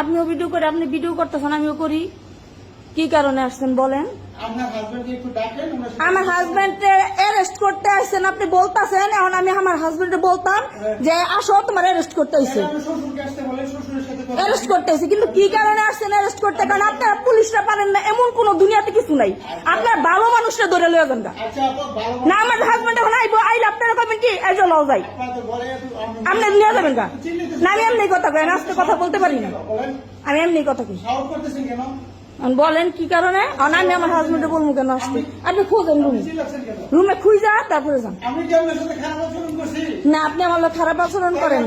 আপনিও ভিডিও করে আপনি ভিডিও করতেছেন আমিও করি। কি কারণে আসছেন বলেন? হাজবেন্ডকে আমার হাজবেন্ড অ্যারেস্ট করতে আসছেন আপনি বলতাছেন এখন আমি আমার হাজবেন্ডে বলতাম যে আসো তোমার অ্যারেস্ট করতে হয়েছে অ্যারেস্ট করতে হয়েছে কিন্তু কি কারণে আসছেন অ্যারেস্ট করতে? কারণ আপনারা পুলিশরা পারেন না এমন কোন দুনিয়াতে কিছু নাই। আপনার ভালো মানুষরা ধরে লয়ে যান। আচ্ছা না আমার হাজবেন্ড এখন আইবো আইলে আপনারা কবেন কি যে লও যাই। আপনি নিয়ে যাবেন না আমি এমনি কথা কই আমি আজকে কথা বলতে পারি না। আমি এমনি কথা কই। বলেন কি কারণে? আমি আমার হাজবেন্ডে বলব কেন আসতে? আপনি খোঁজেন রুমে। রুমে খুঁজে যা তারপরে যান। না আপনি আমার লোক খারাপ আচরণ করেন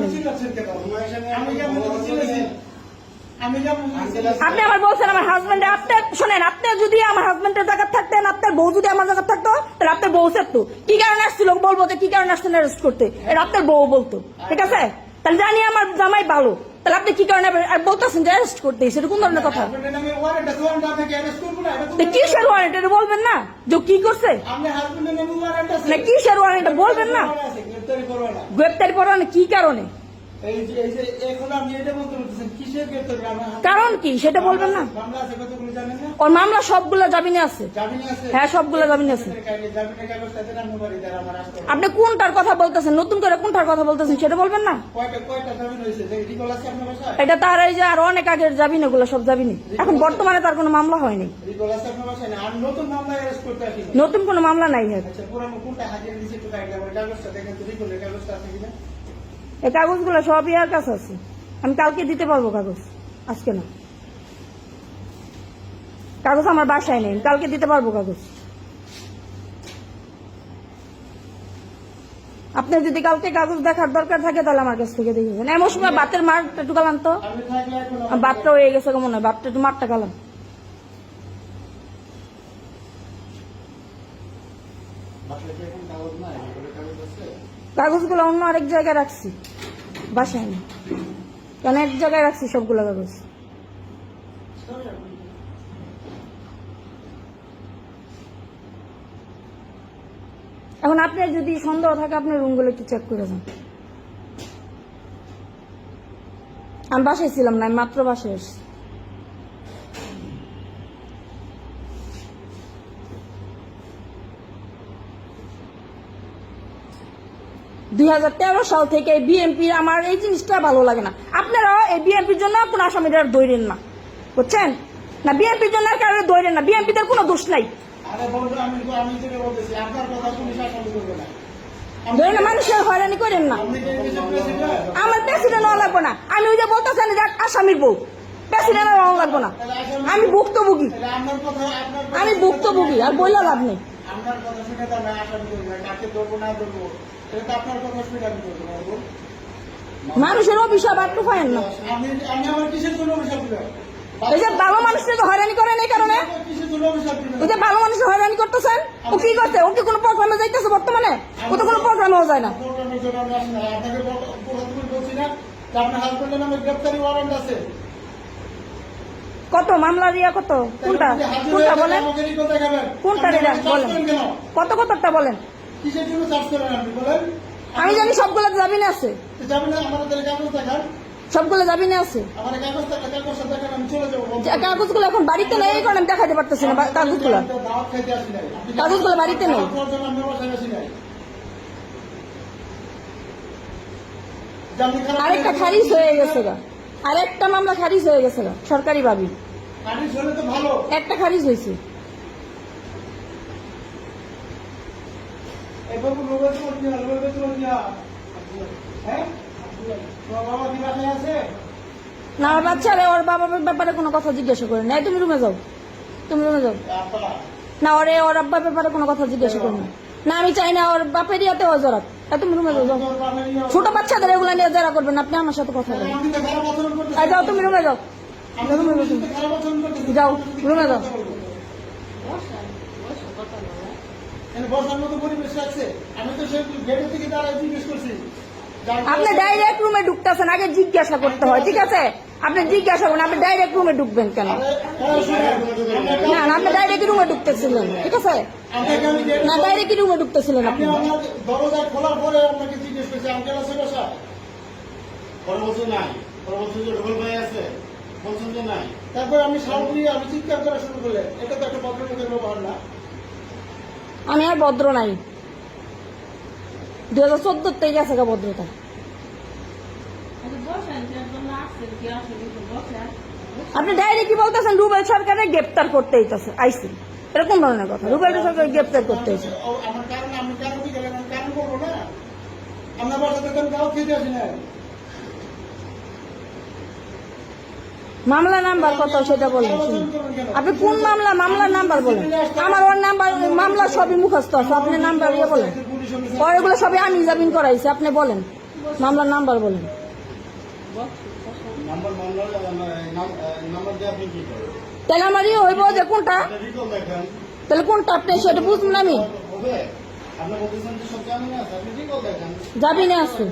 আপনি আমার বলছেন আমার হাজবেন্ড আপনার শোনেন আপনি যদি আমার হাজবেন্ডের জায়গা থাকতেন আপনার বউ যদি আমার জায়গা থাকতো তাহলে আপনার বউ থাকতো কি কারণে আসছিল বলব যে কি কারণে আসছেন অ্যারেস্ট করতে? এটা আপনার বউ বলতো। ঠিক আছে? তাহলে জানি আমার জামাই ভালো। তাহলে আপনি কি কারণে আর বলতেছেন যে অ্যারেস্ট করতে এসে কোন ধরনের কথা? কিসের ওয়ারেন্ট এটা বলবেন না। যে কি করছে? না কিসের ওয়ারেন্ট বলবেন না। গ্রেপ্তারি করানো কি কারণে? কারণ কি? সেটা বলবেন না। ওর মামলা সবগুলো জামিনে আছে। হ্যাঁ সবগুলো জামিনে আছে। আপনি কোনটার কথা বলতেছেন? নতুন করে কোনটার কথা বলতেছেন সেটা বলবেন না? এটা তার এই যে আর অনেক আগের জামিন ওগুলো সব জামিনি। এখন বর্তমানে তার কোনো মামলা হয়নি। নতুন কোনো মামলা নাই হ্যাঁ এই কাগজগুলো সব ইয়ার কাছে আছে। আমি কালকে দিতে পারব কাগজ? আজকে না। কাগজ আমার বাসায় নেই কালকে দিতে পারব কাগজ? আপনার যদি কালকে কাগজ দেখার দরকার থাকে, তাহলে আমার কাছ থেকে দেখবেন এমন সময় বাতের মারটা একটু গালাম তো। বাতটা হয়ে গেছে মনে হয়, বাতটা একটু মারটা বাসায় কি এখন কাগজ নাই? কাগজ আছে? কাগজগুলো অন্য আরেক জায়গায় রাখছি। বাসায় না। কেন এক জায়গায় রাখছি সবগুলো কাগজ। এখন আপনার যদি সন্দেহ থাকে, আপনার রুমগুলো একটু চেক করে যান। আমি বাসায় ছিলাম না মাত্র বাসায় এসেছি দুই হাজার তেরো সাল থেকে বিএনপি আমার এই জিনিসটা ভালো লাগে না। আপনারা এই বিএনপির জন্য কোন আসামিরা দৈরেন না। বুঝছেন? না বিএনপির জন্য আর কারও দৈরেন না। বিএনপিদের কোনো দোষ নাই। মানুষের হয়রানি করেন না। আমার প্রেসিডেন্ট হওয়া লাগবো না। আমি ওই যে আসামির বউ। প্রেসিডেন্ট হওয়া লাগবো না। আমি ভুক্তভোগী। আমি ভুক্তভোগী আর বইলা লাভ নেই। আপনার কথা শুনে তো আমি আসামি করব না কাকে ধরবো না ধরবো এটা তো আপনার কথা শুনে আমি করব না। মানুষের অভিশাপ আর পায়েন না। আমি আমি আমার কিসের জন্য অভিশাপ দিলাম? এই যে ভালো মানুষকে তো হয়রানি করেন এই কারণে? ওই যে ভালো মানুষের হয়রানি করতেছেন? ও কি করছে? ও কি কোনো প্রোগ্রামে যাইতেছে বর্তমানে? ও তো কোনো প্রোগ্রামেও যায় না। না আপনাকে বলছি না আপনার হাজবেন্ডের নামে গ্রেপ্তারি ওয়ারেন্ট আছে। কত? মামলা দিয়া কত? কোনটা? কোনটা বলেন। কোনটা চার্জ বলেন। কত কতটা বলেন? আমি জানি সবগুলো জামিনে আছে। সবগুলো জামিনে আছে। কাগজগুলো এখন বাড়িতে নেই, এই কারণে আমি দেখাতে পারতেছি না কাগজগুলো। কাগজগুলো বাড়িতে নেই। আরেকটা খারিজ হয়ে গেছে গা। আরেকটা মামলা খারিজ হয়ে গেছে সরকারি ভাবি। একটা খারিজ হয়েছে। হ্যাঁ? না আমার বাচ্চারে ওর বাবার ব্যাপারে কোনো কথা জিজ্ঞাসা করে না তুমি রুমে যাও। তুমি রুমে যাও। না ওরে ওর আব্বার ব্যাপারে কোনো কথা জিজ্ঞাসা করি না না আমি চাই না ওর বাপের ইয়াতে ও এই তুমি রুমে যাও ছোট বাচ্চাদের এগুলো নিয়ে যারা করবেন আপনি আমার সাথে কথা বলেন। আমি যাও তুমি রুমে যাও। আমি যাও রুমে যাও। আমি আপনি ডাইরেক্ট রুমে ঢুকতেছেন আগে জিজ্ঞাসা করতে হয় ঠিক আছে? আপনি জিজ্ঞাসা করুন আপনি ডাইরেক্ট রুমে ঢুকবেন কেন? আপনাকে- না না আপনি ডাইরেক্ট রুমে ঢুকতেছিলেন ঠিক আছে? আমি না ডাইরেক্ট রুমে ঢুকতেছিলেন আপনি দরজা খোলার পরে আপনাকে জিজ্ঞেস করছি আঙ্কেল আছে বাসা পরে নাই। আছে তারপর আমি সাউন্ড আমি চিৎকার করা শুরু করলে এটা তো একটা ভদ্রলোকের ব্যবহার না। আমি আর ভদ্র নাই। দুই হাজার চোদ্দ থেকে গা ভদ্রতা। আপনি ডাইরেক্ট কি বলতেছেন রুবেল সরকারের গ্রেপ্তার করতে হইতেছে আইসি। এরকম ধরনের কথা। রুবেল সরকার গ্রেপ্তার করতে আমার কারণ আমি কারণ কি গেলেন কারণ করব না। আপনার বাসাতে তো গাও খেতে আসি না। মামলা নাম্বার কত সেটা বলেন। আপনি কোন মামলা মামলার নাম্বার বলেন। আমার ওর নাম্বার মামলা সবই মুখস্থ আছে আপনি নাম্বার ইয়ে বলেন। এগুলো সবই আমি জামিন করাইছি আপনি বলেন। মামলার নাম্বার বলেন। তাহলে আমার ইয়ে হইব যে কোনটা? তাহলে কোনটা আপনি সেটা বুঝবেন আমি। হবে? আপনি বলতেছেন যে সব জামিন আছে আপনি রিকল দেখেন। জামিনে আছে।